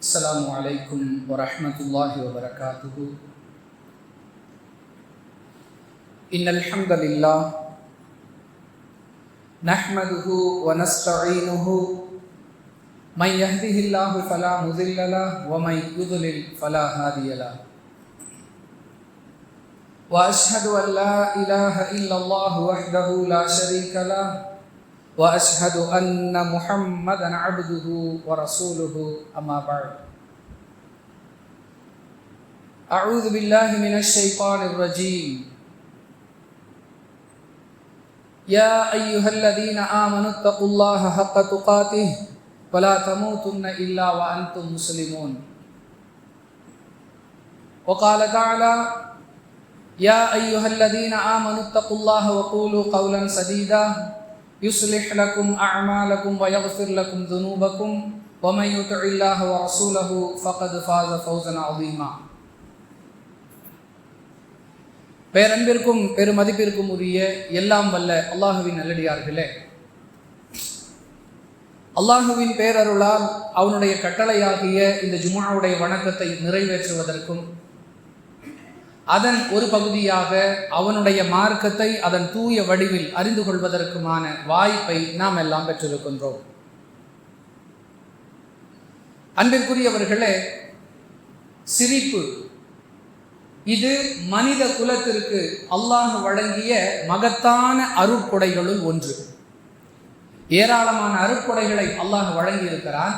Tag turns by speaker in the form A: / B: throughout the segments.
A: السلام عليكم ورحمة الله وبركاته. إن الحمد لله نحمده ونستعينه. من يهده الله فلا مضل له ومن يضلل فلا هادي له. وأشهد أن لا إله إلا الله وحده لا شريك له. وأشهد أن محمدا عبده ورسوله أما بعد. أعوذ بالله من الشيطان الرجيم. يا أيها الذين آمنوا اتقوا الله حق تقاته ولا تموتن إلا وأنتم مسلمون. وقال تعالى يا أيها الذين آمنوا اتقوا الله وقولوا قولا سديدا. يصلح لكم أعمالكم ويغفر لكم ذنوبكم ومن يطع الله ورسوله فقد فاز فوزا عظيما பேரன்பிற்கும் பெருமதிப்பிற்கும் உரிய எல்லாம் வல்ல அல்லாஹுவின் நல்லடியார்களே அல்லாஹுவின் பேரருளால் அவனுடைய கட்டளையாகிய இந்த ஜுமாவுடைய வணக்கத்தை நிறைவேற்றுவதற்கும் அதன் ஒரு பகுதியாக அவனுடைய மார்க்கத்தை அதன் தூய வடிவில் அறிந்து கொள்வதற்குமான வாய்ப்பை நாம் எல்லாம் பெற்றிருக்கின்றோம். அன்பிற்குரியவர்களே சிரிப்பு. இது மனித குலத்திற்கு அல்லாஹ் வழங்கிய மகத்தான அருட்கொடைகளுள் ஒன்று. ஏராளமான அருட்கொடைகளை அல்லாஹ் வழங்கியிருக்கிறான்.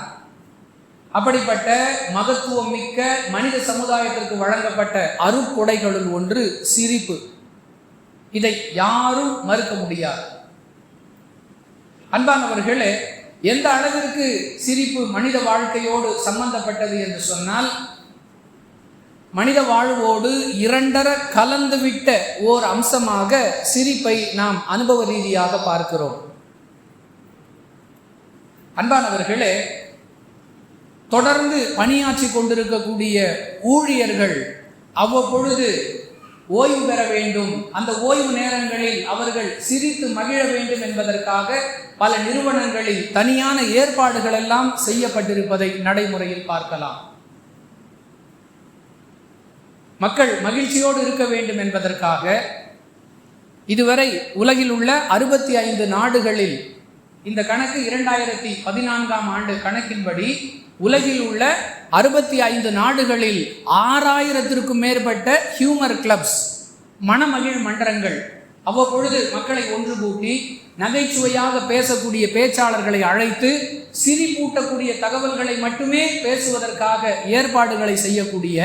A: அப்படிப்பட்ட மகத்துவம் மிக்க மனித சமுதாயத்திற்கு வழங்கப்பட்ட அருக்குடைகளுள் ஒன்று சிரிப்பு. இதை யாரும் மறுக்க முடியாது. அன்பானவர்களே எந்த அளவிற்கு சிரிப்பு மனித வாழ்க்கையோடு சம்பந்தப்பட்டது என்று சொன்னால் மனித வாழ்வோடு இரண்டர கலந்துவிட்ட ஓர் அம்சமாக சிரிப்பை நாம் அனுபவ ரீதியாக பார்க்கிறோம். அன்பானவர்களே தொடர்ந்து பணியாற்றி கொண்டிருக்கக்கூடிய ஊழியர்கள் அவ்வப்பொழுது ஓய்வு பெற வேண்டும். அந்த ஓய்வு நேரங்களில் அவர்கள் சிரித்து மகிழ வேண்டும் என்பதற்காக பல நிறுவனங்களில் தனியான ஏற்பாடுகள் எல்லாம் செய்யப்பட்டிருப்பதை நடைமுறையில் பார்க்கலாம். மக்கள் மகிழ்ச்சியோடு இருக்க வேண்டும் என்பதற்காக இதுவரை உலகில் உள்ள அறுபத்தி ஐந்து நாடுகளில் இந்த கணக்கு இரண்டாயிரத்தி பதினான்காம் ஆண்டு கணக்கின்படி உலகில் உள்ள அறுபத்தி ஐந்து நாடுகளில் ஆறாயிரத்திற்கும் மேற்பட்ட ஹியூமர் கிளப்ஸ் மனமகிழ் மன்றங்கள் அவ்வப்பொழுது மக்களை ஒன்று கூட்டி நகைச்சுவையாக பேசக்கூடிய பேச்சாளர்களை அழைத்து சிரிப்பூட்டக்கூடிய தகவல்களை மட்டுமே பேசுவதற்காக ஏற்பாடுகளை செய்யக்கூடிய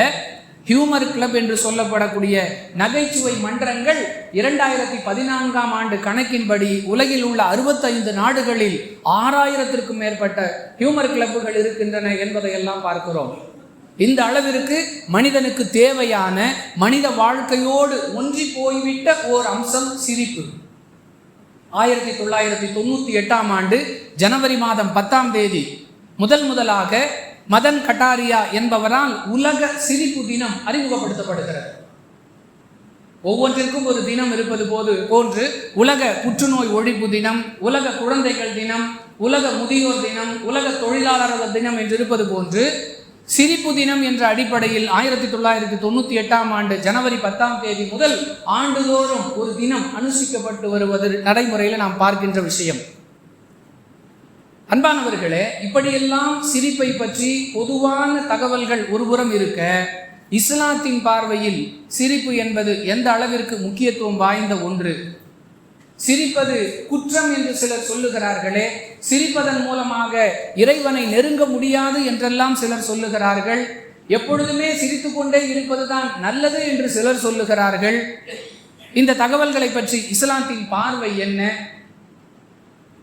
A: ஹியூமர் கிளப் என்று சொல்லப்படக்கூடிய நகைச்சுவை மன்றங்கள் இரண்டாயிரத்தி பதினான்காம் ஆண்டு கணக்கின்படி உலகில் உள்ள அறுபத்தைந்து நாடுகளில் ஆறாயிரத்திற்கும் மேற்பட்ட ஹியூமர் கிளப்புகள் இருக்கின்றன என்பதை எல்லாம் பார்க்கிறோம். இந்த அளவிற்கு மனிதனுக்கு தேவையான மனித வாழ்க்கையோடு ஒன்றி போய்விட்ட ஓர் அம்சம் சிரிப்பு. ஆயிரத்தி தொள்ளாயிரத்தி தொண்ணூற்றி எட்டாம் ஆண்டு ஜனவரி மாதம் பத்தாம் தேதி முதல் முதலாக மதன் கட்டாரியா என்பவரால் உலக சிரிப்பு தினம் அறிமுகப்படுத்தப்படுகிறது. ஒவ்வொன்றிற்கும் ஒரு தினம் இருப்பது போது போன்று உலக புற்றுநோய் ஒழிப்பு தினம் உலக குழந்தைகள் தினம் உலக முதியோர் தினம் உலக தொழிலாளர்கள் தினம் என்று இருப்பது போன்று சிரிப்பு தினம் என்ற அடிப்படையில் ஆயிரத்தி தொள்ளாயிரத்தி தொண்ணூற்றி எட்டாம் ஆண்டு ஜனவரி பத்தாம் தேதி முதல் ஆண்டுதோறும் ஒரு தினம் அனுஷ்டிக்கப்பட்டு வருவது நடைமுறையில் நாம் பார்க்கின்ற விஷயம். அன்பானவர்களே இப்படியெல்லாம் சிரிப்பை பற்றி பொதுவான தகவல்கள் ஒருபுறம் இருக்க இஸ்லாத்தின் பார்வையில் சிரிப்பு என்பது எந்த அளவிற்கு முக்கியத்துவம் வாய்ந்த ஒன்று? சிரிப்பது குற்றம் என்று சிலர் சொல்லுகிறார்களே சிரிப்பதன் மூலமாக இறைவனை நெருங்க முடியாது என்றெல்லாம் சிலர் சொல்லுகிறார்கள். எப்பொழுதுமே சிரித்து கொண்டே இருப்பதுதான் நல்லது என்று சிலர் சொல்லுகிறார்கள். இந்த தகவல்களை பற்றி இஸ்லாத்தின் பார்வை என்ன?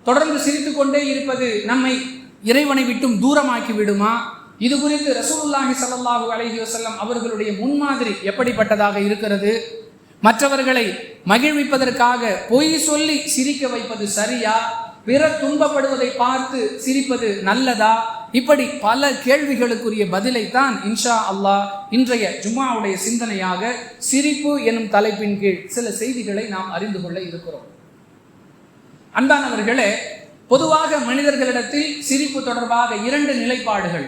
A: தொடர்ந்து சிரித்து கொண்டே இருப்பது நம்மை இறைவனை விட்டும் தூரமாக்கி விடுமா? இது குறித்து ரசூலுல்லாஹி சல்லாஹூ அலஹி வசல்லம் அவர்களுடைய முன்மாதிரி எப்படிப்பட்டதாக இருக்கிறது? மற்றவர்களை மகிழ்விப்பதற்காக பொய் சொல்லி சிரிக்க வைப்பது சரியா? பிறர் துன்பப்படுவதை பார்த்து சிரிப்பது நல்லதா? இப்படி பல கேள்விகளுக்குரிய பதிலைத்தான் இன்ஷா அல்லாஹ் இன்றைய ஜும்மாவுடைய சிந்தனையாக சிரிப்பு எனும் தலைப்பின் கீழ் சில செய்திகளை நாம் அறிந்து கொள்ள இருக்கிறோம். அன்பானவர்களே பொதுவாக மனிதர்களிடத்தில் சிரிப்பு தொடர்பாக இரண்டு நிலைப்பாடுகள்.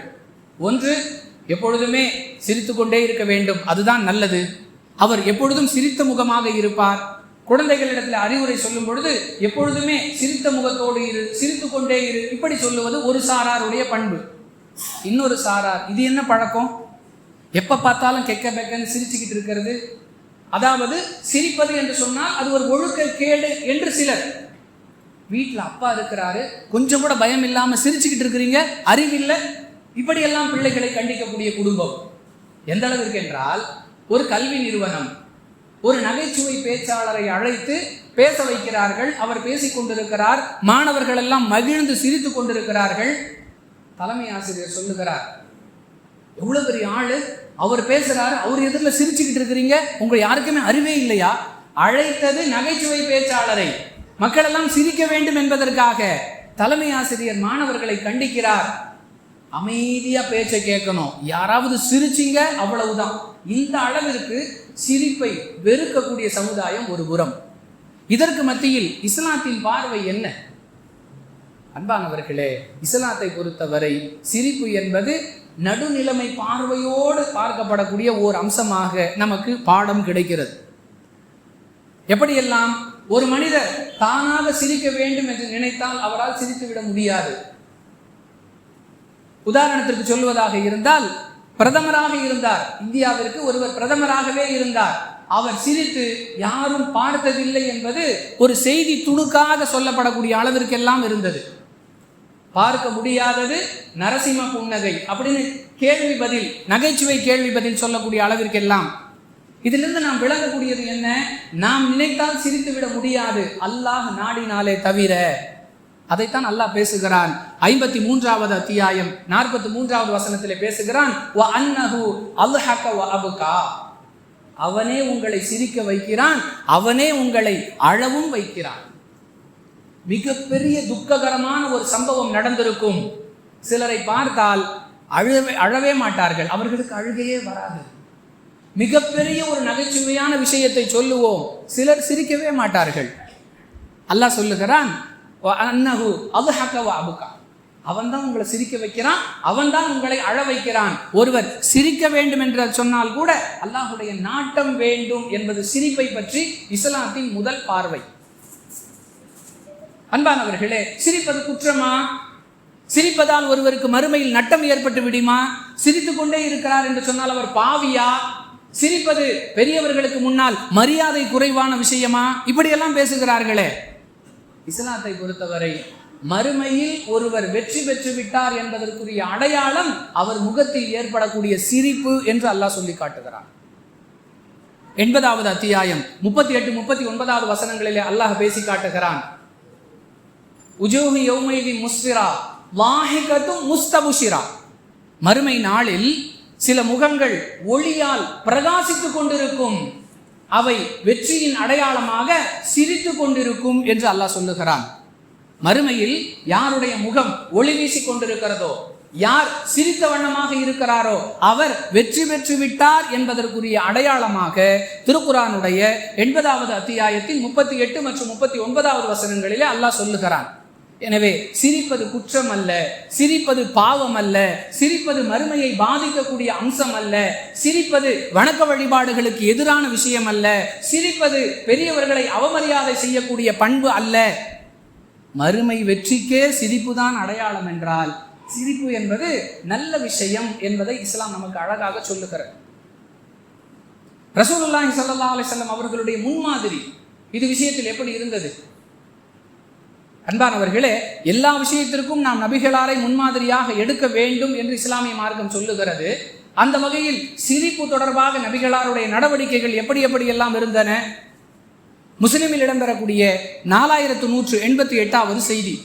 A: ஒன்று எப்பொழுதுமே சிரித்து கொண்டே இருக்க வேண்டும் அதுதான் நல்லது. அவர் எப்பொழுதும் சிரித்த முகமாக இருப்பார். குழந்தைகளிடத்தில் அறிவுரை சொல்லும் பொழுது எப்பொழுதுமே சிரித்த முகத்தோடு இரு சிரித்து கொண்டே இரு இப்படி சொல்லுவது ஒரு சாராருடைய பண்பு. இன்னொரு சாரார் இது என்ன பழக்கம்? எப்போ பார்த்தாலும் கெக்க பெக்கன்னு சிரிச்சுக்கிட்டு இருக்கிறது. அதாவது சிரிப்பது என்று சொன்னால் அது ஒரு ஒழுக்க கேடு என்று சிலர் வீட்டில் அப்பா இருக்கிறாரு. கொஞ்சம் கூட பயம் இல்லாமல் சிரிச்சுக்கிட்டு இருக்கிறீங்க. அறிவில்லை. இப்படியெல்லாம் பிள்ளைகளை கண்டிக்கக்கூடிய குடும்பம். எந்த அளவிற்கு என்றால் ஒரு கல்வி நிறுவனம் ஒரு நகைச்சுவை பேச்சாளரை அழைத்து பேச வைக்கிறார்கள். அவர் பேசிக் கொண்டிருக்கிறார். மாணவர்கள் எல்லாம் மகிழ்ந்து சிரித்துக் கொண்டிருக்கிறார்கள். தலைமை ஆசிரியர் சொல்லுகிறார் எவ்வளவு பெரிய ஆளு. அவர் பேசுறாரு. அவர் எதிரில் சிரிச்சுக்கிட்டு இருக்கிறீங்க. உங்களை யாருக்குமே அறிவே இல்லையா? அழைத்தது நகைச்சுவை பேச்சாளரை. மக்கள் எல்லாம் சிரிக்க வேண்டும் என்பதற்காக தலைமை ஆசிரியர் மாணவர்களை கண்டிக்கிறார். அமைதியா பேச்சை கேட்கணும். யாராவது சிரிச்சிங்க அவ்வளவுதான். இந்த அளவிற்கு சிரிப்பை வெறுக்கக்கூடிய சமுதாயம் ஒரு புறம். இதற்கு மத்தியில் இஸ்லாத்தின் பார்வை என்ன? அன்பானவர்களே இஸ்லாத்தை பொறுத்தவரை சிரிப்பு என்பது நடுநிலைமை பார்வையோடு பார்க்கப்படக்கூடிய ஓர் அம்சமாக நமக்கு பாடம் கிடைக்கிறது. எப்படியெல்லாம் ஒரு மனிதர் தானாக சிரிக்க வேண்டும் என்று நினைத்தால் அவரால் சிரித்து விட முடியாது. உதாரணத்திற்கு சொல்வதாக இருந்தால் பிரதமராக இருந்தார். இந்தியாவிற்கு ஒருவர் பிரதமராகவே இருந்தார். அவர் சிரித்து யாரும் பார்த்ததில்லை என்பது ஒரு செய்தி துணுக்காக சொல்லப்படக்கூடிய அளவிற்கெல்லாம் இருந்தது. பார்க்க முடியாதது நரசிம்ம புன்னகை அப்படின்னு கேள்வி பதில் நகைச்சுவை கேள்வி பதில் சொல்லக்கூடிய அளவிற்கெல்லாம் இதிலிருந்து நாம் விளங்கக்கூடியது என்ன? நாம் நினைத்தால் சிரித்து விட முடியாது. அல்லாஹ் நாடினாலே தவிர. அதைத்தான் அல்லாஹ் பேசுகிறான். ஐம்பத்தி மூன்றாவது அத்தியாயம் நாற்பத்தி மூன்றாவது வசனத்திலே பேசுகிறான். "வ அவனே உங்களை சிரிக்க வைக்கிறான். அவனே உங்களை அழவும் வைக்கிறான். மிகப்பெரிய துக்ககரமான ஒரு சம்பவம் நடந்திருக்கும். சிலரை பார்த்தால் அழவே அழவே மாட்டார்கள். அவர்களுக்கு அழுகையே வராது. மிகப்பெரிய ஒரு நகைச்சுவையான விஷயத்தை சொல்லுவோம். சிலர் சிரிக்கவே மாட்டார்கள். அல்லாஹ் சொல்லுகிறான் "வ அன்னஹு அல்ஹக ஹக்கவா அபுகா." அவன்தான் உங்களை சிரிக்க வைக்கிறான் அவன்தான் உங்களை அழ வைக்கிறான். ஒருவர் சிரிக்க வேண்டும் என்று சொன்னால் கூட அல்லாஹுடைய நாட்டம் வேண்டும் என்பது சிரிப்பை பற்றி இஸ்லாத்தின் முதல் பார்வை. அன்பானவர்களே சிரிப்பது குற்றமா? சிரிப்பதால் ஒருவருக்கு மறுமையில் நட்டம் ஏற்பட்டு விடுமா? சிரித்து கொண்டே இருக்கிறார் என்று சொன்னால் அவர் பாவியா? சிரிப்பது பெரியவர்களுக்கு முன்னால் மரியாதை குறைவான விஷயமா? இப்படியெல்லாம் பேசுகிறார்களே. இஸ்லாத்தை பொறுத்தவரை மறுமையில் ஒருவர் வெற்றி பெற்று விட்டார் என்பதற்குரிய அடையாளம் அவர் முகத்தில் ஏற்படக்கூடிய சிரிப்பு என்று அல்லாஹ் சொல்லி காட்டுகிறார் எண்பதாவது அத்தியாயம் முப்பத்தி எட்டு முப்பத்தி ஒன்பதாவது வசனங்களிலே அல்லாஹ் பேசி காட்டுகிறான். உஜூஹி யௌமைதி முஸ்பிரா வாஹிகத்தும் முஸ்தபுஷிரா. மறுமை நாளில் சில முகங்கள் ஒளியால் பிரகாசித்துக் கொண்டிருக்கும். அவை வெற்றியின் அடையாளமாக சிரித்து கொண்டிருக்கும் என்று அல்லாஹ் சொல்லுகிறான். மறுமையில் யாருடைய முகம் ஒளி வீசிக் கொண்டிருக்கிறதோ யார் சிரித்த வண்ணமாக இருக்கிறாரோ அவர் வெற்றி பெற்று விட்டார் என்பதற்குரிய அடையாளமாக திருக்குறானுடைய எண்பதாவது அத்தியாயத்தில் முப்பத்தி எட்டு மற்றும் முப்பத்தி ஒன்பதாவது வசனங்களிலே அல்லாஹ் சொல்லுகிறான். எனவே சிரிப்பது குற்றம் அல்ல சிரிப்பது பாவம் அல்ல சிரிப்பது மறுமையை பாதிக்கக்கூடிய அம்சம் அல்ல சிரிப்பது வணக்க வழிபாடுகளுக்கு எதிரான விஷயம் அல்ல சிரிப்பது பெரியவர்களை அவமரியாதை செய்யக்கூடிய பண்பு அல்ல. மறுமை வெற்றிக்கே சிரிப்பு தான் அடையாளம் என்றால் சிரிப்பு என்பது நல்ல விஷயம் என்பதை இஸ்லாம் நமக்கு அழகாக சொல்லுகிறது. ரசூலுல்லாஹி ஸல்லல்லாஹு அலைஹி வஸல்லம் அவர்களுடைய முன்மாதிரி இது விஷயத்தில் எப்படி இருந்தது? அன்பானவர்களே எல்லா விஷயத்திற்கும் நாம் நபிகளாரை முன்மாதிரியாக எடுக்க வேண்டும் என்று இஸ்லாமிய மார்க்கம் சொல்லுகிறது. அந்த வகையில் சிரிப்பு தொடர்பாக நபிகளாருடைய நடவடிக்கைகள் எப்படி எப்படி எல்லாம் இருந்தன? முஸ்லிமில் இடம்பெறக்கூடிய நாலாயிரத்து நூற்று எண்பத்தி எட்டாவது செய்தி.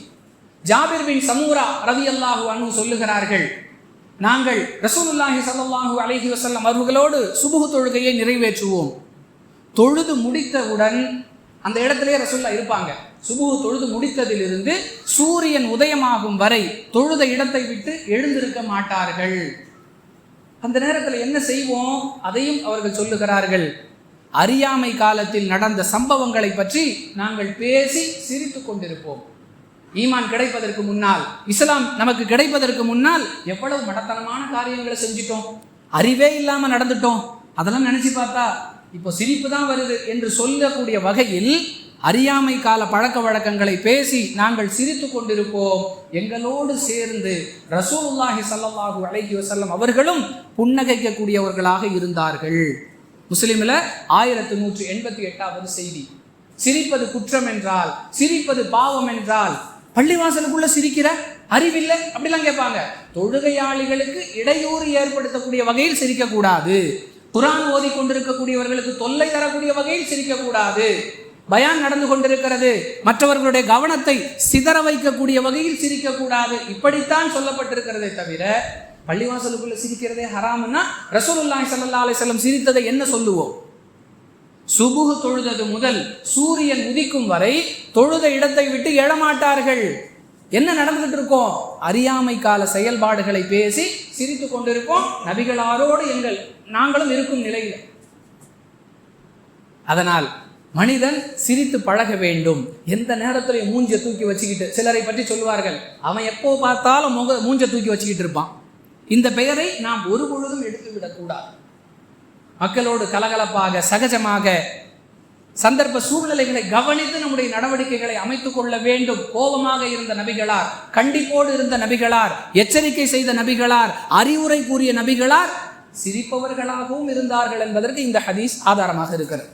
A: ஜாபிர் பின் சமூரா ரவி அல்லாஹு அனு சொல்லுகிறார்கள் நாங்கள் ரசூலுல்லாஹி சல்லாஹூ அலஹி வசல்லம் அவர்களோடு சுபுகு தொழுகையை நிறைவேற்றுவோம். தொழுது முடித்தவுடன் அந்த இடத்துலயே ரசுல்லா இருப்பாங்க. சுபுகு தொழுது முடித்ததிலிருந்து சூரியன் உதயமாகும் வரை தொழுத இடத்தை விட்டு எழுந்திருக்க மாட்டார்கள். அந்த நேரத்தில் என்ன செய்வோம்? அதையும் அவர்கள் சொல்லுகிறார்கள். அறியாமை காலத்தில் நடந்த சம்பவங்களை பற்றி நாங்கள் பேசி சிரித்து கொண்டிருப்போம். ஈமான் கிடைப்பதற்கு முன்னால் இஸ்லாம் நமக்கு கிடைப்பதற்கு முன்னால் எவ்வளவு மடத்தனமான காரியங்களை செஞ்சிட்டோம். அறிவே இல்லாமல் நடந்துட்டோம். அதெல்லாம் நினைச்சு பார்த்தா இப்போ சிரிப்பு தான் வருது என்று சொல்லக்கூடிய வகையில் அறியாமை கால பழக்க வழக்கங்களை பேசி நாங்கள் சிரித்து கொண்டிருப்போம். எங்களோடு சேர்ந்து ரசூலுல்லாஹி ஸல்லல்லாஹு அலைஹி வசல்லம் அவர்களும் புன்னகைக்கக்கூடியவர்களாக இருந்தார்கள். முஸ்லிமில் ஆயிரத்து நூற்றி எண்பத்தி எட்டாவது செய்தி. சிரிப்பது குற்றம் என்றால் சிரிப்பது பாவம் என்றால் பள்ளிவாசலுக்குள்ள சிரிக்கிற அறிவில்லை அப்படிலாம் கேட்பாங்க. தொழுகையாளிகளுக்கு இடையூறு ஏற்படுத்தக்கூடிய வகையில் சிரிக்கக்கூடாது. குரான் ஓதி கொண்டிருக்கக்கூடியவர்களுக்கு தொல்லை தரக்கூடிய வகையில் சிரிக்கக்கூடாது. பயான் நடந்து கொண்டிருக்கிறது. மற்றவர்களுடைய கவனத்தை சிதற வைக்கக்கூடிய வகையில் சிரிக்கக்கூடாது. இப்படித்தான் சொல்லப்பட்டிருக்கிறதே தவிர பள்ளிவாசலுக்குள்ள சிரிக்கிறதே ஹராம்னா ரசூலுல்லாஹி சல்லா அலிசல்லம் சிரித்ததை என்ன சொல்லுவோம்? சுபுகு தொழுதது முதல் சூரியன் உதிக்கும் வரை தொழுத இடத்தை விட்டு எழமாட்டார்கள். என்ன நடந்துகிட்டு இருக்கோம்? அறியாமை கால செயல்பாடுகளை பேசி சிரித்து கொண்டிருப்போம். நபிகளாரோடு எங்கள் நாங்களும் இருக்கும் நிலையில். அதனால் மனிதன் சிரித்து பழக வேண்டும். எந்த நேரத்திலையும் மூஞ்சை தூக்கி வச்சுக்கிட்டு சிலரை பற்றி சொல்லுவார்கள் அவன் எப்போ பார்த்தாலும் முக மூஞ்ச தூக்கி வச்சுக்கிட்டு இருப்பான். இந்த பெயரை நாம் ஒரு பொழுதும் எடுத்து விடக்கூடாது மக்களோடு கலகலப்பாக சகஜமாக சந்தர்ப்ப சூழ்நிலைகளை கவனித்து நம்முடைய நடவடிக்கைகளை அமைத்துக் கொள்ள வேண்டும். கோபமாக இருந்த நபிகளார் கண்டிப்போடு இருந்த நபிகளார் எச்சரிக்கை செய்த நபிகளார் அறிவுரை கூறிய நபிகளார் சிரிப்பவர்களாகவும் இருந்தார்கள் என்பதற்கு இந்த ஹதீஸ் ஆதாரமாக இருக்கிறது.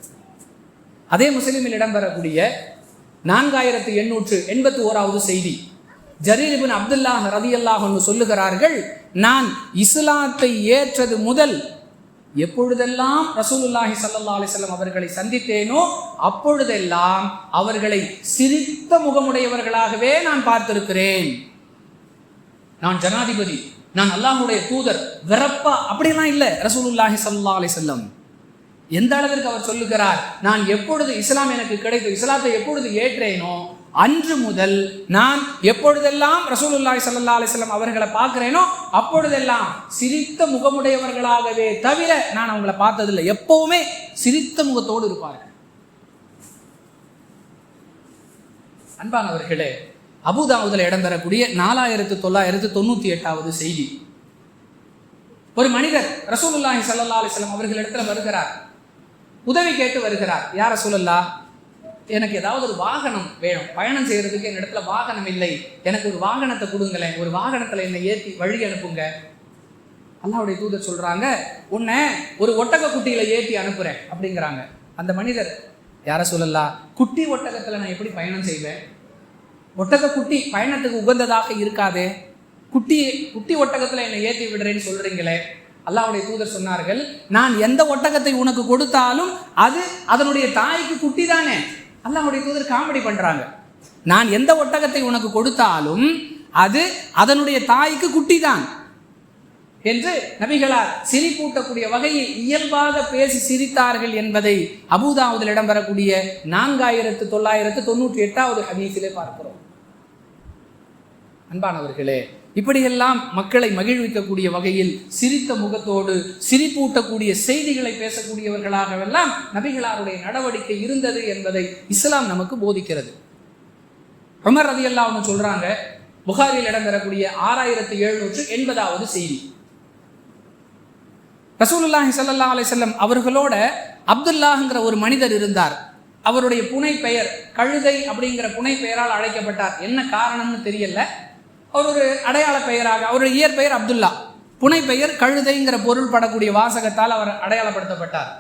A: அதே முஸ்லிமில் இடம்பெறக்கூடிய நான்காயிரத்து எண்ணூற்று எண்பத்தி ஓராவது செய்தி. ஜரீர் அப்துல்லாஹ் ரதியல்லாஹ் என்று சொல்லுகிறார்கள் நான் இஸ்லாத்தை ஏற்றது முதல் எப்பொழுதெல்லாம் ரசூலுல்லாஹி சல்லா அலிசல்லம் அவர்களை சந்தித்தேனோ அப்பொழுதெல்லாம் அவர்களை சிரித்த முகமுடையவர்களாகவே நான் பார்த்திருக்கிறேன். நான் ஜனாதிபதி நான் அல்லாஹுடைய தூதர் வெறப்பா அப்படிலாம் இல்லை. ரசூலுல்லாஹி சல்லா அலி செல்லம் எந்த அளவிற்கு அவர் சொல்லுகிறார்? நான் எப்பொழுது இஸ்லாம் எனக்கு கிடைத்து இஸ்லாத்தை எப்பொழுது ஏற்றேனோ அன்று முதல் நான் எப்பொழுதெல்லாம் ரசூலுல்லாஹி சல்லா அலைஹி அவர்களை பார்க்குறேனோ அப்பொழுதெல்லாம் சிரித்த முகமுடையவர்களாகவே தவிர நான் அவங்கள பார்த்ததில்லை. எப்பவுமே சிரித்த முகத்தோடு இருப்பார்கள். அன்பானவர்களே அபுதாவுதில் இடம்பெறக்கூடிய நாலாயிரத்து தொள்ளாயிரத்து தொண்ணூற்றி எட்டாவது செய்தி. ஒரு மனிதர் ரசூலுல்லாஹி சல்லா அலிஸ்லாம் அவர்கள் அவர்களிடத்துல வருகிறார். உதவி கேட்டு வருகிறார். யார் ரசூலல்லா எனக்கு ஏதாவது ஒரு வாகனம் வேணும். பயணம் செய்கிறதுக்கு என் இடத்துல வாகனம் இல்லை. எனக்கு ஒரு வாகனத்தை கொடுங்களேன். ஒரு வாகனத்தில் என்னை ஏற்றி வழி அனுப்புங்க. அல்லாவுடைய தூதர் சொல்கிறாங்க உன்னை ஒரு ஒட்டக குட்டியில் ஏற்றி அனுப்புகிறேன் அப்படிங்கிறாங்க. அந்த மனிதர் யார சொல்லலாம் குட்டி ஒட்டகத்தில் நான் எப்படி பயணம் செய்வேன்? ஒட்டக குட்டி பயணத்துக்கு உகந்ததாக இருக்காதே. குட்டி குட்டி ஒட்டகத்தில் என்னை ஏற்றி விடுறேன்னு சொல்கிறீங்களே அல்லாவுடைய தூதர் சொன்னார்கள் நான் எந்த ஒட்டகத்தை உனக்கு கொடுத்தாலும் அது அதனுடைய தாய்க்கு குட்டி தானே. அல்லாவுடைய தூதர் காமெடி பண்ணுறாங்க நான் எந்த ஒட்டகத்தை உனக்கு கொடுத்தாலும் அது அதனுடைய தாய்க்கு குட்டி தான். என்று நபிகளார் சிரிப்பூட்டக்கூடிய வகையில் இயல்பாக பேசி சிரித்தார்கள் என்பதை அபுதாவுதில் இடம்பெறக்கூடிய நான்காயிரத்து தொள்ளாயிரத்து தொண்ணூற்றி எட்டாவது ஹதீஸிலே பார்க்கிறோம். அன்பானவர்களே இப்படியெல்லாம் மக்களை மகிழ்விக்கக்கூடிய வகையில் சிரித்த முகத்தோடு சிரிப்பூட்டக்கூடிய செய்திகளை பேசக்கூடியவர்களாகவெல்லாம் நபிகளாருடைய நடவடிக்கை இருந்தது என்பதை இஸ்லாம் நமக்கு போதிக்கிறது. உமர் ரதி ஒன்று சொல்றாங்க புகாரில் இடம்பெறக்கூடிய ஆறாயிரத்து எழுநூற்று எண்பதாவது செய்தி. ரசூலுல்லாஹி சல்லா அலிசல்லம் அவர்களோட அப்துல்லாஹ்ங்கிற ஒரு மனிதர் இருந்தார். அவருடைய புனை பெயர் கழுதை அப்படிங்கிற புனை பெயரால் அழைக்கப்பட்டார். என்ன காரணம்னு தெரியல. அவர் ஒரு அடையாள பெயராக அவருடைய இயற்பெயர் அப்துல்லா. புனை பெயர் கழுதைங்கிற பொருள் படக்கூடிய வாசகத்தால் அவர் அடையாளப்படுத்தப்பட்டார்.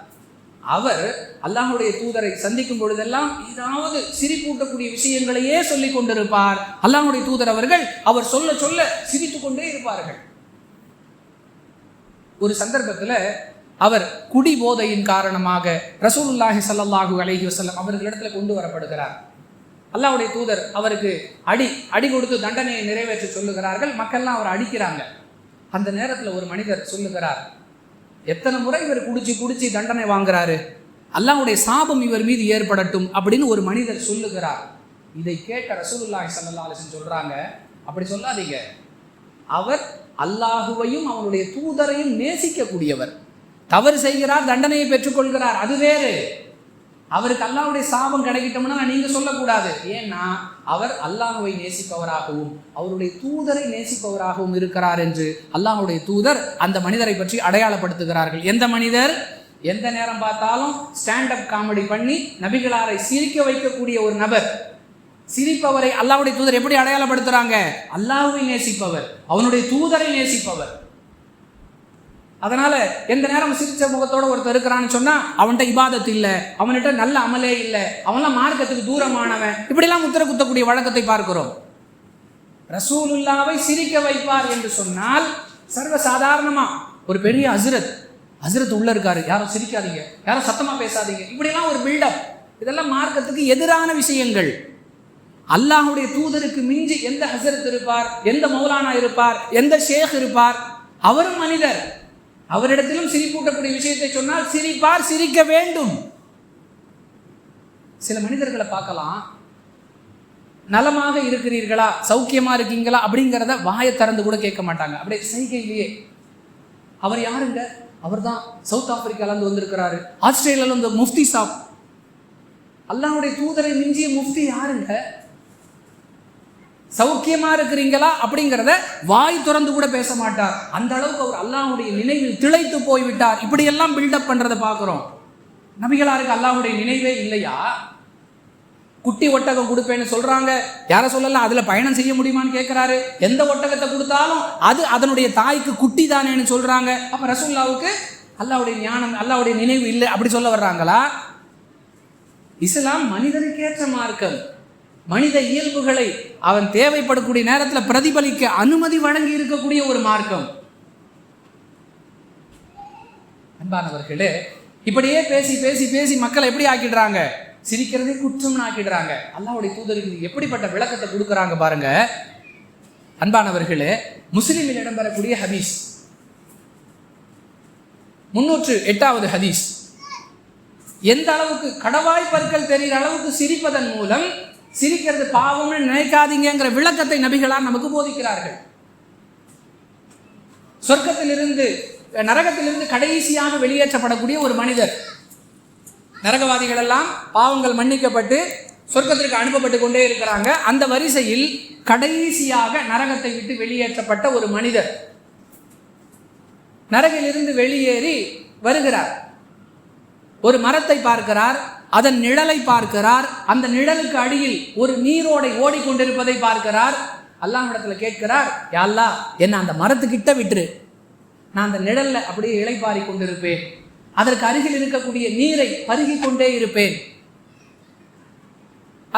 A: அவர் அல்லாஹுடைய தூதரை சந்திக்கும் பொழுதெல்லாம் ஏதாவது சிரிப்பூட்டக்கூடிய விஷயங்களையே சொல்லிக் கொண்டிருப்பார். அல்லாஹுடைய தூதர் அவர்கள் அவர் சொல்ல சொல்ல சிரித்து கொண்டே இருப்பார்கள். ஒரு சந்தர்ப்பத்தில் அவர் குடி போதையின் காரணமாக ரசூலுல்லாஹி சல்லாஹூ அலஹி வசல்லம் அவர்களிடத்தில் கொண்டு வரப்படுகிறார். அல்லாவுடைய தூதர் அவருக்கு அடி அடி கொடுத்து தண்டனையை நிறைவேற்ற சொல்லுகிறார்கள். மக்கள்லாம் அவர் அடிக்கிறாங்க. அந்த நேரத்தில் ஒரு மனிதர் சொல்லுகிறார் எத்தனை முறை இவர் குடிச்சு குடிச்சு தண்டனை வாங்குறாரு? அல்லாவுடைய சாபம் இவர் மீது ஏற்படட்டும் அப்படின்னு ஒரு மனிதர் சொல்லுகிறார். இதை கேட்ட ரசூலுல்லாஹி ஸல்லல்லாஹு அலைஹி சொல்றாங்க. அப்படி சொல்லாதீங்க. அவர் அல்லாஹுவையும் அவனுடைய தூதரையும் நேசிக்கக்கூடியவர். தவறு செய்கிறார் தண்டனையை பெற்றுக்கொள்கிறார். அது வேறு. அவருக்கு அல்லாவுடைய சாபம் கிடைக்கட்டும்னா நீங்க சொல்லக்கூடாது. ஏன்னா அவர் அல்லாஹுவை நேசிப்பவராகவும் அவருடைய தூதரை நேசிப்பவராகவும் இருக்கிறார் என்று அல்லாஹுடைய தூதர் அந்த மனிதரை பற்றி அடையாளப்படுத்துகிறார்கள். எந்த மனிதர்? எந்த நேரம் பார்த்தாலும் ஸ்டாண்ட் அப் காமெடி பண்ணி நபிகளாரை சிரிக்க வைக்கக்கூடிய ஒரு நபர். சிரிப்பவரை அல்லாவுடைய தூதர் எப்படி அடையாளப்படுத்துறாங்க? அல்லாஹுவை நேசிப்பவர் அவனுடைய தூதரை நேசிப்பவர். அதனால எந்த நேரம் சிரிச்ச முகத்தோட ஒருத்தர் இருக்கிறான்னு சொன்னா அவன்கிட்ட இபாதத் இல்லை. அவன்கிட்ட நல்ல அமலே இல்லை. அவன்லாம் மார்க்கத்துக்கு தூரமானவன். இப்படிலாம் முத்திர குத்தக்கூடிய வழக்கத்தை பார்க்கிறோம். ரசூலுல்லாவை சிரிக்க வைப்பார் என்று சொன்னால் சர்வ சாதாரணமா ஒரு பெரிய அசுரத் அசுரத் உள்ள இருக்காரு. யாரும் சிரிக்காதீங்க. யாரும் சத்தமா பேசாதீங்க. இப்படிலாம் ஒரு பில்டப் இதெல்லாம் மார்க்கத்துக்கு எதிரான விஷயங்கள். அல்லாஹுடைய தூதருக்கு மிஞ்சி எந்த ஹசரத் இருப்பார்? எந்த மௌலானா இருப்பார்? எந்த ஷேக் இருப்பார்? அவரும் மனிதர். அவரிடத்திலும் சிரிப்பூட்டக்கூடிய விஷயத்தை சொன்னால் சிரிப்பார் சிரிக்க வேண்டும். சில மனிதர்களை பார்க்கலாம். நலமாக இருக்கிறீர்களா? சௌக்கியமா இருக்கீங்களா? அப்படிங்கிறத வாயை திறந்து கூட கேட்க மாட்டாங்க. அப்படியே சைகையிலேயே. அவர் யாருங்க? அவர் தான் சவுத் ஆப்பிரிக்காலேருந்து வந்திருக்கிறாரு. ஆஸ்திரேலியாவில் இருந்து முஃப்தி சாப். அல்லாவுடைய தூதரை மிஞ்சிய முஃப்தி யாருங்க? சௌக்கியமா இருக்கிறீங்களா அப்படிங்கிறத வாய் திறந்து கூட பேச மாட்டார். அந்த அளவுக்கு அவர் அல்லாஹுடைய நினைவில் திளைத்து போய்விட்டார். இப்படியெல்லாம் பில்டப் பண்றதை பார்க்குறோம். நபிகளாருக்கு அல்லாஹுடைய நினைவே இல்லையா? குட்டி ஒட்டகம் கொடுப்பேன்னு சொல்றாங்க. யார சொல்லலாம் அதுல பயணம் செய்ய முடியுமான்னு கேட்கிறாரு எந்த ஒட்டகத்தை கொடுத்தாலும் அது அதனுடைய தாய்க்கு குட்டி தானேன்னு சொல்றாங்க. அப்ப ரசூல்லாவுக்கு அல்லாவுடைய ஞானம் அல்லாவுடைய நினைவு இல்லை. அப்படி சொல்ல வர்றாங்களா? இஸ்லாம் மனிதனுக்கேற்ற மார்க்கம். மனித இயல்புகளை அவன் தேவைப்படக்கூடிய நேரத்தில் பிரதிபலிக்க அனுமதி வழங்கி இருக்கக்கூடிய ஒரு மார்க்கம். அன்பானவர்களே இப்படியே பேசி பேசி பேசி மக்களை எப்படி ஆக்கிடுறாங்க? சிரிக்கிறதே குற்றம்னு ஆக்கிடுறாங்க. அல்லாவுடைய தூதருக்கு எப்படிப்பட்ட விளக்கத்தை கொடுக்குறாங்க பாருங்க. அன்பானவர்களே முஸ்லிமில் இடம்பெறக்கூடிய ஹதீஸ். முன்னூற்று எட்டாவது ஹதீஸ். எந்த அளவுக்கு கடவாய் பற்கள் தெரிகிற அளவுக்கு சிரிப்பதன் மூலம் சிரிக்கிறது பாவம்னு நினைக்காதீங்கிற விளக்கத்தை நபிகளார் நமக்கு போதிக்கிறார்கள். சொர்க்கத்திலிருந்து நரகத்திலிருந்து கடைசியாக வெளியேற்றப்படக்கூடிய ஒரு மனிதர். நரகவாதிகள் எல்லாம் பாவங்கள் மன்னிக்கப்பட்டு சொர்க்கத்திற்கு அனுப்பப்பட்டு கொண்டே இருக்கிறாங்க. அந்த வரிசையில் கடைசியாக நரகத்தை விட்டு வெளியேற்றப்பட்ட ஒரு மனிதர். நரகிலிருந்து வெளியேறி வருகிறார். ஒரு மரத்தை பார்க்கிறார். அதன் நிழலை பார்க்கிறார். அந்த நிழலுக்கு அடியில் ஒரு நீரோடை ஓடிக்கொண்டிருப்பதை பார்க்கிறார். அல்லாஹ்விடத்துல கேட்கிறார் யாழ்லா என்ன அந்த மரத்துக்கிட்ட விட்டுரு. நான் அந்த நிழல்ல அப்படியே இலைப்பாரி கொண்டிருப்பேன். அதற்கு அருகில் இருக்கக்கூடிய நீரை பருகி கொண்டே இருப்பேன்.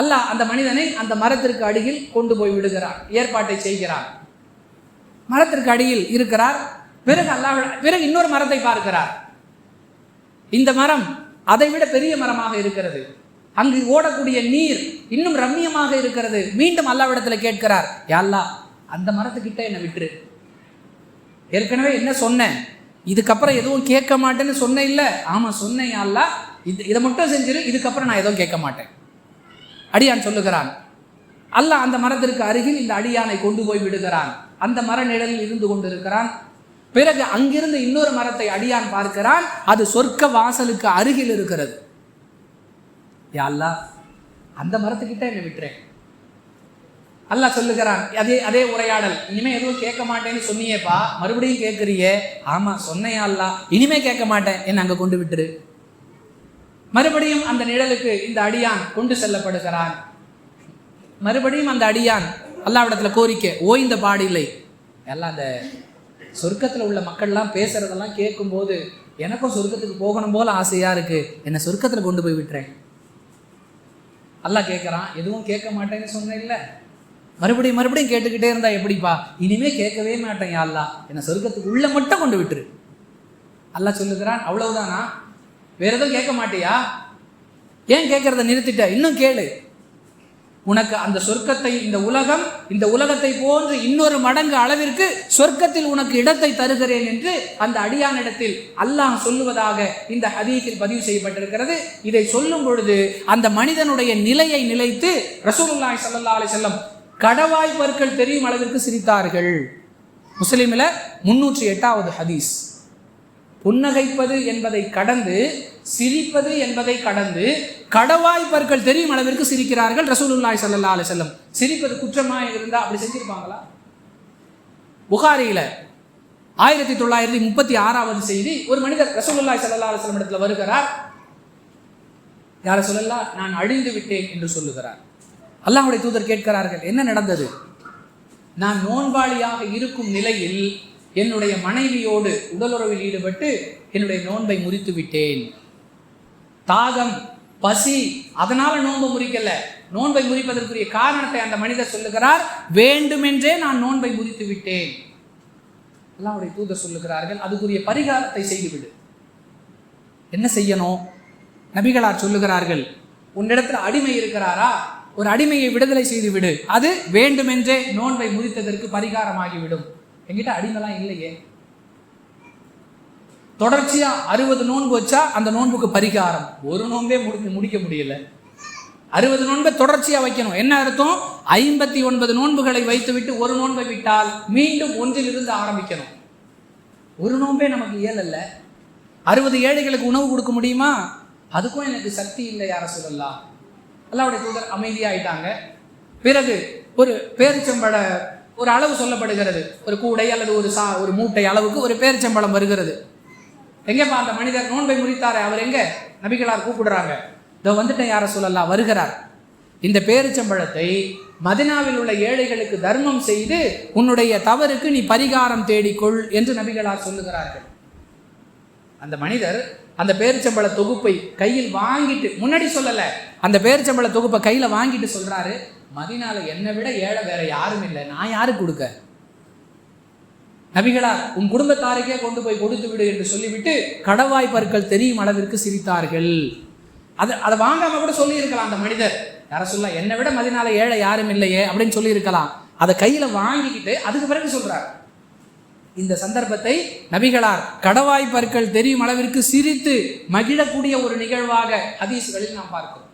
A: அல்லாஹ் அந்த மனிதனை அந்த மரத்திற்கு அடியில் கொண்டு போய் விடுகிறார் ஏற்பாட்டை செய்கிறார் மரத்திற்கு அடியில் இருக்கிறார். பிறகு அல்லாஹ் பிறகு இன்னொரு மரத்தை பார்க்கிறார். இந்த மரம் அதை விட பெரிய மரமாக இருக்கிறது. அங்கு ஓடக்கூடிய நீர் இன்னும் ரம்மியமாக இருக்கிறது. மீண்டும் அல்லாவிடத்தில் கேட்கிறார் யாழ்லா அந்த மரத்துக்கிட்ட என்னை விட்டுரு. ஏற்கனவே என்ன சொன்னேன் இதுக்கப்புறம் எதுவும் கேட்க மாட்டேன்னு சொன்னேன் இல்லை. ஆமாம் சொன்னேன் யாழ்லா இது இதை மட்டும் செஞ்சிரு இதுக்கப்புறம் நான் எதுவும் கேட்க மாட்டேன். அடியான் சொல்லுகிறான் அல்லாஹ் அந்த மரத்திற்கு அருகில் இந்த அடியானை கொண்டு போய் விடுகிறான். அந்த மர நிழலில் இருந்து கொண்டிருக்கிறான். பிறகு அங்கிருந்து இன்னொரு மரத்தை அடியான் பார்க்கிறான். அது சொர்க்க வாசலுக்கு அருகில் இருக்கிறது. யா அந்த மரத்துக்கிட்ட என்ன விட்டுறேன். அல்லாஹ் சொல்லுகிறான் அதே அதே உரையாடல். இனிமே எதுவும் கேட்க மாட்டேன்னு சொன்னியேப்பா. மறுபடியும் கேட்குறியே? ஆமா சொன்னேன் அல்லாஹ். இனிமே கேட்க மாட்டேன். என்னை அங்கே கொண்டு விட்டுரு. மறுபடியும் அந்த நிழலுக்கு இந்த அடியான் கொண்டு செல்லப்படுகிறான். மறுபடியும் அந்த அடியான் அல்லாவிடத்துல கோரிக்கை ஓய்ந்த பாடில்லை எல்லாம் அந்த சொர்க்கத்தில் உள்ள மக்கள்லாம் பேசுறதெல்லாம் கேட்கும்போது எனக்கும் சொர்க்கத்துக்கு போகணும் போல ஆசையா இருக்கு. என்னை சொர்க்கத்தில் கொண்டு போய் விட்டுறேன். அல்லாஹ் கேட்குறான் எதுவும் கேட்க மாட்டேன்னு சொன்னேன் இல்லை. மறுபடியும் மறுபடியும் கேட்டுக்கிட்டே இருந்தா எப்படிப்பா? இனிமே கேட்கவே மாட்டேன் யா என்னை சொர்க்கத்துக்கு உள்ள மட்டும் கொண்டு விட்டுரு. அல்லாஹ் சொல்லுகிறான் அவ்வளவுதானா? வேற எதுவும் கேட்க மாட்டியா? ஏன் கேட்கறத நிறுத்திட்ட? இன்னும் கேளு. உனக்கு அந்த சொர்க்கத்தை இந்த உலகம் இந்த உலகத்தை போன்று இன்னொரு மடங்கு அளவிற்கு சொர்க்கத்தில் உனக்கு இடத்தை தருகிறேன் என்று அந்த அடியானிடத்தில் அல்லாஹ் சொல்லுவதாக இந்த ஹதீத்தில் பதிவு செய்யப்பட்டிருக்கிறது. இதை சொல்லும் பொழுது அந்த மனிதனுடைய நிலையை நிலைத்து ரசூலுல்லாய் சல்லா அலி செல்லம் கடவாய் பற்கள் தெரியும் அளவிற்கு சிரித்தார்கள். முஸ்லீமில் முன்னூற்றி எட்டாவது ஹதீஸ். புன்னகைப்பது என்பதை கடந்து சிரிப்பது என்பதை கடந்து கடவாய் பற்கள் தெரியும் அளவிற்கு சிரிக்கிறார்கள் ரசூலுல்லாய் சல்லா அலி செல்லம் சிரிப்பது குற்றமாக இருந்தால் அப்படி செஞ்சிருப்பாங்களா? புகாரியில் ஆயிரத்தி தொள்ளாயிரத்தி முப்பத்தி ஆறாவது செய்தி ஒரு மனிதர் ரசூலுல்லாய் சல்லா அலுவலம் இடத்துல வருகிறார். யார சொல்லலா நான் அழிந்து விட்டேன் என்று சொல்லுகிறார். அல்லாஹுடைய தூதர் கேட்கிறார்கள் என்ன நடந்தது? நான் நோன்பாளியாக இருக்கும் நிலையில் என்னுடைய மனைவியோடு உடலுறவில் ஈடுபட்டு என்னுடைய நோன்பை முறித்து விட்டேன். தாகம் பசி அதனால நோன்பை முறிக்கல. நோன்பை முறிப்பதற்குரிய காரணத்தை அந்த மனிதர் சொல்லுகிறார் வேண்டுமென்றே நான் நோன்பை முறித்து விட்டேன். அல்லாவுடைய தூதர் சொல்லுகிறார்கள் அதுக்குரிய பரிகாரத்தை செய்துவிடு. என்ன செய்யணும்? நபிகளார் சொல்லுகிறார்கள் உன்னிடத்தில் அடிமை இருக்கிறாரா? ஒரு அடிமையை விடுதலை செய்துவிடு. அது வேண்டுமென்றே நோன்பை முறித்ததற்கு பரிகாரமாகிவிடும். என்கிட்ட அடிமைலாம் இல்லையே. தொடர்ச்சியா அறுபது நோன்பு வச்சா அந்த நோன்புக்கு பரிகாரம் ஒரு நோன்பே முடிக்க முடிக்க முடியல. அறுபது நோன்பை தொடர்ச்சியா வைக்கணும். என்ன அர்த்தம்? ஐம்பத்தி ஒன்பது நோன்புகளை வைத்துவிட்டு ஒரு நோன்பை விட்டால் மீண்டும் ஒன்றிலிருந்து ஆரம்பிக்கணும். ஒரு நோன்பே நமக்கு இயலல்ல அறுபது ஏழைகளுக்கு உணவு கொடுக்க முடியுமா? அதுக்கும் எனக்கு சக்தி இல்லை யார சொல்லலாம் அல்லாவுடைய தூதர் அமைதியாயிட்டாங்க. பிறகு ஒரு பேரிச்சம்பழ ஒரு அளவு சொல்லப்படுகிறது. ஒரு கூடை அல்லது ஒரு சா ஒரு மூட்டை அளவுக்கு ஒரு பேரிச்சம்பளம் வருகிறது. எங்கேப்பா அந்த மனிதர் நோன்பை முடித்தாரே அவர் எங்கே? நபிகளார் கூப்பிடுறாங்க. இதோ வந்துட்டேன் யார சொல்லலாம் வருகிறார். இந்த பேரிச்சம்பழத்தை மதினாவில் உள்ள ஏழைகளுக்கு தர்மம் செய்து உன்னுடைய தவறுக்கு நீ பரிகாரம் தேடிக்கொள் என்று நபிகளார் சொல்லுகிறார்கள். அந்த மனிதர் அந்த பேரிச்சம்பழ தொகுப்பை கையில் வாங்கிட்டு முன்னாடி சொல்லலை அந்த பேரிச்சம்பழ தொகுப்பை கையில் வாங்கிட்டு சொல்கிறாரு மதினால என்னை விட ஏழை வேற யாரும் இல்லை. நான் யாருக்கு கொடுக்க? நபிகளா உன் குடும்பத்தாருக்கே கொண்டு போய் கொடுத்து விடு என்று சொல்லிவிட்டு கடவாய் பற்கள் தெரியும் அளவிற்கு சிரித்தார்கள். அதை அதை வாங்காம கூட சொல்லியிருக்கலாம் அந்த மனிதர். யார சொல்ல என்னை விட மதினால ஏழை யாரும் இல்லையே அப்படின்னு சொல்லியிருக்கலாம். அதை கையில வாங்கிக்கிட்டு அதுக்கு பிறகு சொல்றார். இந்த சந்தர்ப்பத்தை நபிகளார் கடவாய் பற்கள் தெரியும் அளவிற்கு சிரித்து மகிழக்கூடிய ஒரு நிகழ்வாக ஹதீஸ்களில் நாம் பார்க்கிறோம்.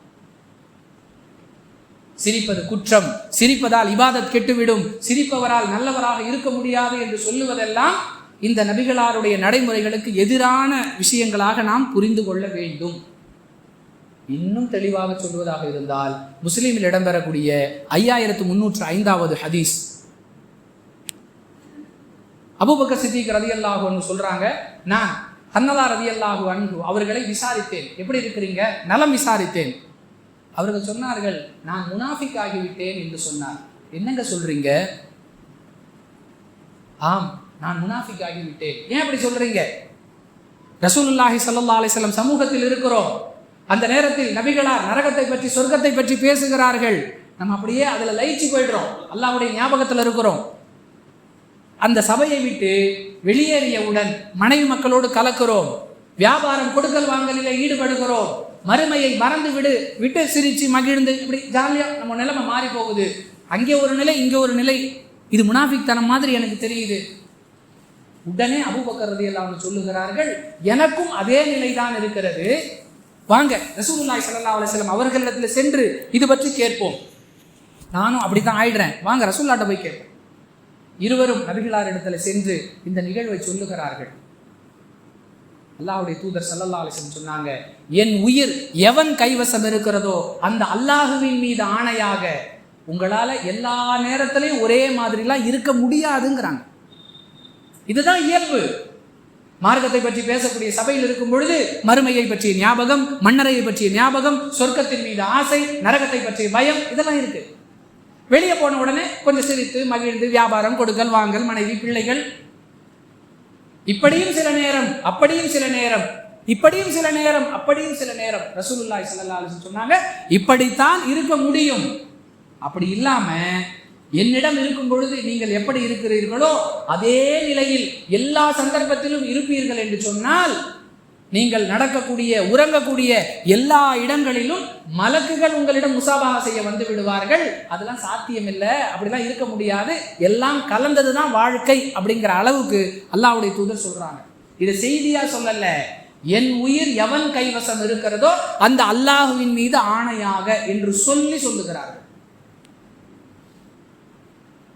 A: சிரிப்பது குற்றம். சிரிப்பதால் இபாதத் கெட்டுவிடும். சிரிப்பவரால் நல்லவராக இருக்க முடியாது என்று சொல்லுவதெல்லாம் இந்த நபிகளாருடைய நடைமுறைகளுக்கு எதிரான விஷயங்களாக நாம் புரிந்து கொள்ள வேண்டும். இன்னும் தெளிவாக சொல்வதாக இருந்தால் முஸ்லீமில் இடம்பெறக்கூடிய ஐயாயிரத்து முன்னூற்று ஐந்தாவது ஹதீஸ். அபுபக்க சித்திக் ரதி அல்லாஹுன்னு சொல்றாங்க நான் ஹன்னலா ரதி அல்லாஹு அன்பு அவர்களை விசாரித்தேன். எப்படி இருக்கிறீங்க? நலம் விசாரித்தேன். அவர்கள் சொன்னார்கள் நான் முனாஃபிக் ஆகிவிட்டேன் என்று சொன்னார். என்னங்க சொல்றீங்க? ஆம் நான் முனாஃபிக் ஆகிவிட்டேன் ஏன் அப்படி சொல்றீங்க? ரசூலுல்லாஹி சல்லா அலிஸ்லாம் சமூகத்தில் இருக்கிறோம். அந்த நேரத்தில் நபிகளார் நரகத்தை பற்றி சொர்க்கத்தை பற்றி பேசுகிறார்கள். நம்ம அப்படியே அதில் லயிச்சு போயிடுறோம். அல்லாவுடைய ஞாபகத்தில் இருக்கிறோம். அந்த சபையை விட்டு வெளியேறியவுடன் மனைவி மக்களோடு கலக்கிறோம். வியாபாரம் கொடுக்கல் வாங்கலில் ஈடுபடுகிறோம். மறுமையை மறந்து விடு விட்டு சிரிச்சு மகிழ்ந்து இப்படி ஜாலியாக நம்ம நிலைமை மாறி போகுது. அங்கே ஒரு நிலை இங்கே ஒரு நிலை. இது முனாஃபிக் தனம் மாதிரி எனக்கு தெரியுது. உடனே அபுபக்கரதி எல்லாம் சொல்லுகிறார்கள் எனக்கும் அதே நிலை தான் இருக்கிறது. வாங்க ரசூலுல்லாய் சல்லா அலிஸ்லாம் அவர்களிடத்தில் சென்று இது பற்றி கேட்போம். நானும் அப்படி தான் ஆயிடுறேன். வாங்க ரசூல்லாட்ட போய் கேட்போம். இருவரும் நபிகளார் இடத்துல சென்று இந்த நிகழ்வை சொல்லுகிறார்கள். அல்லாஹுடைய தூதர் சல்லல்லா அலிசன் சொன்னாங்க என் உயிர் எவன் கைவசம் இருக்கிறதோ அந்த அல்லாஹுவின் மீது ஆணையாக உங்களால் எல்லா நேரத்திலையும் ஒரே மாதிரிலாம் இருக்க முடியாதுங்கிறாங்க. இதுதான் இயல்பு. மார்க்கத்தை பற்றி பேசக்கூடிய சபையில் இருக்கும் பொழுது மறுமையை பற்றிய ஞாபகம் மன்னரையை பற்றிய ஞாபகம் சொர்க்கத்தின் மீது ஆசை நரகத்தை பற்றிய பயம் இதெல்லாம் இருக்கு. வெளியே போன உடனே கொஞ்சம் சிரித்து மகிழ்ந்து வியாபாரம் கொடுக்கல் வாங்கல் மனைவி பிள்ளைகள் இப்படியும் சில நேரம் அப்படியும் சில நேரம் இப்படியும் சில நேரம் அப்படியும் சில நேரம். ரசூலுல்லாய் சல்லா சொன்னாங்க இப்படித்தான் இருக்க முடியும். அப்படி இல்லாம என்னிடம் இருக்கும் பொழுது நீங்கள் எப்படி இருக்கிறீர்களோ அதே நிலையில் எல்லா சந்தர்ப்பத்திலும் இருப்பீர்கள் என்று சொன்னால் நீங்கள் நடக்கக்கூடிய உறங்கக்கூடிய எல்லா இடங்களிலும் மலக்குகள் உங்களிடம் முசாபாக செய்ய வந்து விடுவார்கள். அதெல்லாம் சாத்தியம் இல்லை அப்படிலாம் இருக்க முடியாது. எல்லாம் கலந்தது தான் வாழ்க்கை அப்படிங்கிற அளவுக்கு அல்லாவுடைய தூதர் சொல்றாங்க. இது செய்தியா சொல்லல. என் உயிர் எவன் கைவசம் இருக்கிறதோ அந்த அல்லாஹுவின் மீது ஆணையாக என்று சொல்லி சொல்லுகிறார்கள்.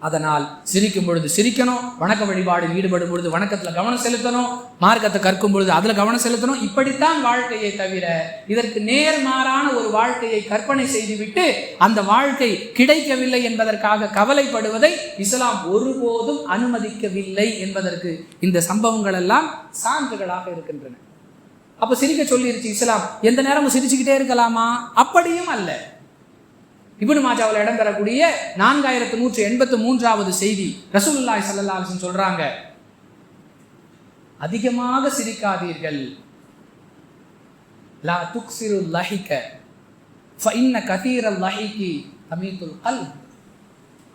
A: அதனால் சிரிக்கும் பொழுது சிரிக்கணும் வணக்க வழிபாடில் ஈடுபடும் பொழுது வணக்கத்தில் கவனம் செலுத்தணும் மார்க்கத்தை கற்கும் பொழுது அதில் கவனம் செலுத்தணும். இப்படித்தான் வாழ்க்கையை தவிர இதற்கு நேர்மாறான ஒரு வாழ்க்கையை கற்பனை செய்துவிட்டு அந்த வாழ்க்கை கிடைக்கவில்லை என்பதற்காக கவலைப்படுவதை இஸ்லாம் ஒருபோதும் அனுமதிக்கவில்லை என்பதற்கு இந்த சம்பவங்கள் எல்லாம் சான்றுகளாக இருக்கின்றன. அப்போ சிரிக்க சொல்லிருச்சு இஸ்லாம் எந்த நேரமும் சிரிச்சுக்கிட்டே இருக்கலாமா? அப்படியும் அல்ல. இபுனு மாஜாவில் இடம்பெறக்கூடிய நான்காயிரத்து நூற்று எண்பத்து மூன்றாவது செய்தி ரசூல்லாய் ஸல்லல்லாஹு சொல்றாங்க. அதிகமாக சிரிக்காதீர்கள். லா லஹிக கதீர லஹிகி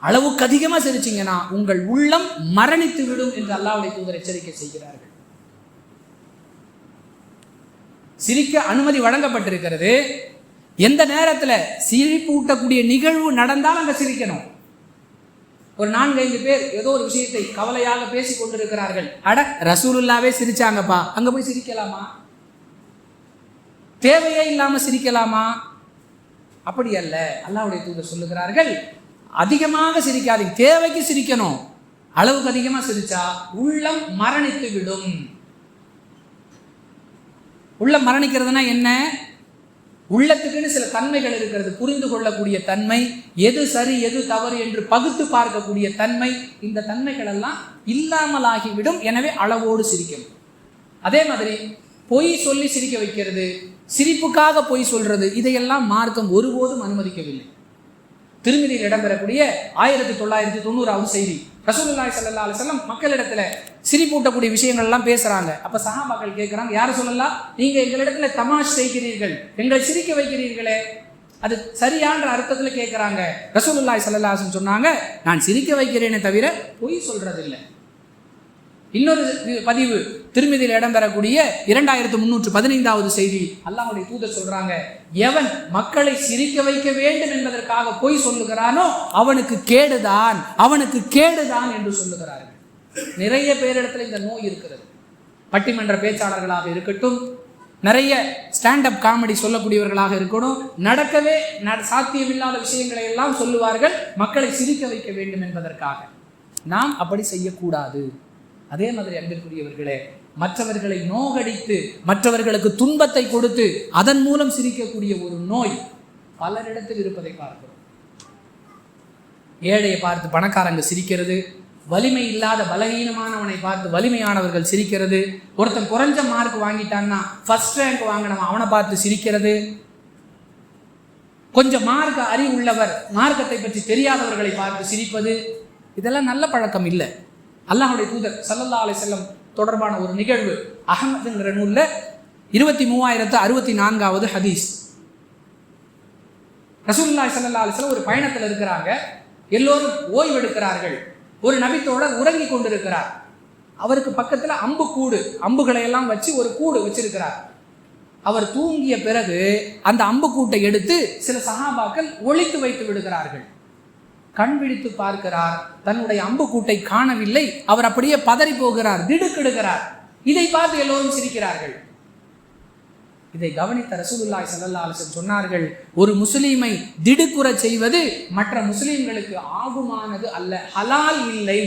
A: அளவுக்கு அதிகமாக சிரிச்சீங்கன்னா உங்கள் உள்ளம் மரணித்து விடும் என்று அல்லாவுடைய தூதர் எச்சரிக்கை செய்கிறார்கள். சிரிக்க அனுமதி வழங்கப்பட்டிருக்கிறது. எந்த நேரத்தில் சிரிப்பு ஊட்டக்கூடிய நிகழ்வு நடந்தால் அங்கே சிரிக்கணும். ஒரு நான்கைந்து பேர் ஏதோ ஒரு விஷயத்தை கவலையாக பேசி கொண்டிருக்கிறார்கள். அட ரசூலுல்லாவே சிரிச்சாங்கப்பா. அங்கே போய் சிரிக்கலாமா? தேவையே இல்லாமல் சிரிக்கலாமா? அப்படி அல்ல. அல்லாவுடைய தூதர் சொல்லுகிறார்கள் அதிகமாக சிரிக்காதீங்க. தேவைக்கு சிரிக்கணும். அளவுக்கு அதிகமாக சிரிச்சா உள்ளம் மரணித்து விடும் உள்ளம் மரணிக்கிறதுனா என்ன? உள்ளத்துக்குன்னு சில தன்மைகள் இருக்கிறது. புரிந்து கொள்ளக்கூடிய தன்மை எது சரி எது தவறு என்று பகுத்து பார்க்கக்கூடிய தன்மை இந்த தன்மைகள் எல்லாம் இல்லாமலாகிவிடும். எனவே அளவோடு சிரிக்கும். அதே மாதிரி பொய் சொல்லி சிரிக்க வைக்கிறது சிரிப்புக்காக பொய் சொல்றது இதையெல்லாம் மார்க்கம் ஒருபோதும் அனுமதிக்கவில்லை. திருமதியில் இடம்பெறக்கூடிய ஆயிரத்தி தொள்ளாயிரத்தி தொண்ணூறாவது செய்தி. ரசூல்லாய் சல்லா அலைஹி மக்களிடத்துல சிரிப்பூட்டக்கூடிய விஷயங்கள் எல்லாம் பேசுறாங்க. அப்ப சஹாபாக்கள் கேட்குறாங்க யார சொல்லலாம் நீங்க எங்களிடத்துல தமாஷ் செய்கிறீர்கள். எங்களை சிரிக்க வைக்கிறீர்களே. அது சரியான்ற அர்த்தத்துல கேட்குறாங்க ரசூலுல்லாய் ஸல்லல்லாஹு சொன்னாங்க நான் சிரிக்க வைக்கிறேனே தவிர பொய் சொல்றதில்லை. இன்னொரு பதிவு திருமதியில் இடம்பெறக்கூடிய இரண்டாயிரத்து முன்னூற்று பதினைந்தாவது செய்தி. அல்லாஹுடைய தூதர் சொல்றாங்க எவன் மக்களை சிரிக்க வைக்க வேண்டும் என்பதற்காக போய் சொல்லுகிறானோ அவனுக்கு கேடுதான் அவனுக்கு கேடுதான் என்று சொல்லுகிறார்கள். நிறைய பேரிடத்துல இந்த நோய் இருக்கிறது. பட்டிமன்ற பேச்சாளர்களாக இருக்கட்டும் நிறைய ஸ்டாண்டப் காமெடி சொல்லக்கூடியவர்களாக இருக்கணும் நடக்கவே நட- சாத்தியமில்லாத விஷயங்களை எல்லாம் சொல்லுவார்கள் மக்களை சிரிக்க வைக்க வேண்டும் என்பதற்காக. நாம் அப்படி செய்யக்கூடாது. அதே மாதிரி அன்பிற்குரியவர்களே மற்றவர்களை நோகடித்து மற்றவர்களுக்கு துன்பத்தை கொடுத்து அதன் மூலம் சிரிக்கக்கூடிய ஒரு நோய் பலரிடத்தில் இருப்பதை பார்க்கிறோம். ஏழையை பார்த்து பணக்காரங்க சிரிக்கிறது வலிமை இல்லாத பலகீனமானவனை பார்த்து வலிமையானவர்கள் சிரிக்கிறது ஒருத்தன் குறைஞ்ச மார்க் வாங்கிட்டான்னா ஃபர்ஸ்ட் ரேங்க் வாங்கினவன் அவனை பார்த்து சிரிக்கிறது. கொஞ்சம் மார்க்க அறிவு உள்ளவர் மார்க்கத்தை பற்றி தெரியாதவர்களை பார்த்து சிரிப்பது இதெல்லாம் நல்ல பழக்கம் இல்லை. அல்லாஹுடைய தூதர் சல்லல்லா அலை செல்லம் தொடர்பான ஒரு நிகழ்வு. அகமதுங்கிற நூல்ல இருபத்தி மூவாயிரத்து அறுபத்தி நான்காவது ஹதீஸ். ரசூலுல்லாஹி சல்லா அலிஸ்லாம் ஒரு பயணத்தில் இருக்கிறாங்க. எல்லோரும் ஓய்வு எடுக்கிறார்கள் ஒரு நபித்தோழர் உறங்கி கொண்டிருக்கிறார். அவருக்கு பக்கத்துல அம்பு கூடு. அம்புகளை எல்லாம் வச்சு ஒரு கூடு வச்சிருக்கிறார். அவர் தூங்கிய பிறகு அந்த அம்புக்கூட்டை எடுத்து சில சகாபாக்கள் ஒழித்து வைத்து விடுகிறார்கள். கண் விழித்து பார்க்கிறார். தன்னுடைய அம்புக்கூட்டை காணவில்லை. அவர் அப்படியே பதறி போகிறார் திடுக்கிடுகிறார். இதை பார்த்து எல்லோரும் சிரிக்கிறார்கள். இதை கவனித்த ரசூலுல்லாய் ஸல்லல்லாஹு அலைஹி சொன்னார்கள் ஒரு முஸ்லீமை திடுக்குற செய்வது மற்ற முஸ்லீம்களுக்கு ஆகுமானது அல்ல ஹலால் இல்லை.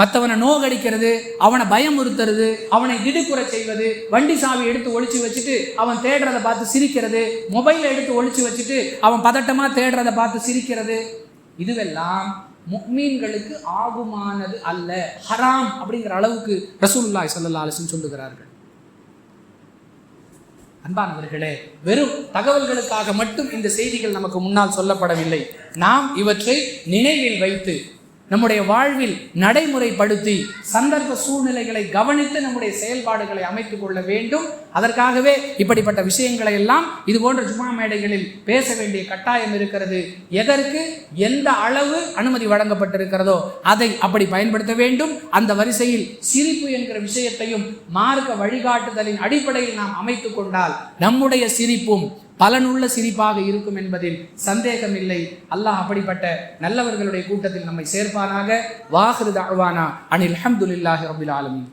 A: மற்றவனை நோகடிக்கிறது அவனை பயமுறுத்துறது அவனை திடுக்குற செய்வது வண்டி சாவி எடுத்து ஒழிச்சு வச்சுட்டு அவன் தேடுறதை பார்த்து சிரிக்கிறது மொபைலை எடுத்து ஒழிச்சு வச்சுட்டு அவன் பதட்டமாக தேடுறதை பார்த்து சிரிக்கிறது. இதுவெல்லாம் முக்மீன்களுக்கு ஆகுமானது அல்ல. ஹராம் அப்படிங்கிற அளவுக்கு ரசூலுல்லாஹி ஸல்லல்லாஹு அலிசன் சொல்லுகிறார்கள். அன்பானவர்களே வெறும் தகவல்களுக்காக மட்டும் இந்த செய்திகள் நமக்கு முன்னால் சொல்லப்படவில்லை. நாம் இவற்றை நினைவில் வைத்து நம்முடைய வாழ்வில் நடைமுறைப்படுத்தி சந்தர்ப்ப சூழ்நிலைகளை கவனித்து நம்முடைய செயல்பாடுகளை அமைத்துக் கொள்ள வேண்டும். அதற்காகவே இப்படிப்பட்ட விஷயங்களை எல்லாம் இது போன்ற ஜுமா மேடைகளில் பேச வேண்டிய கட்டாயம் இருக்கிறது. எதற்கு? எந்த அளவு அனுமதி வழங்கப்பட்டிருக்கிறதோ அதை அப்படி பயன்படுத்த வேண்டும். அந்த வரிசையில் சிரிப்பு என்கிற விஷயத்தையும் மார்க்க வழிகாட்டுதலின் அடிப்படையில் நாம் அமைத்துக் கொண்டால் நம்முடைய சிரிப்பும் பலனுள்ள சிரிப்பாக இருக்கும் என்பதில் சந்தேகமில்லை. அல்லாஹ் அப்படிப்பட்ட நல்லவர்களுடைய கூட்டத்தில் நம்மை சேர்ப்பானாக. வாஹிரு தாழ்வானா அனில் அஹமதுல்லாஹி ரபுல் ஆலமின்.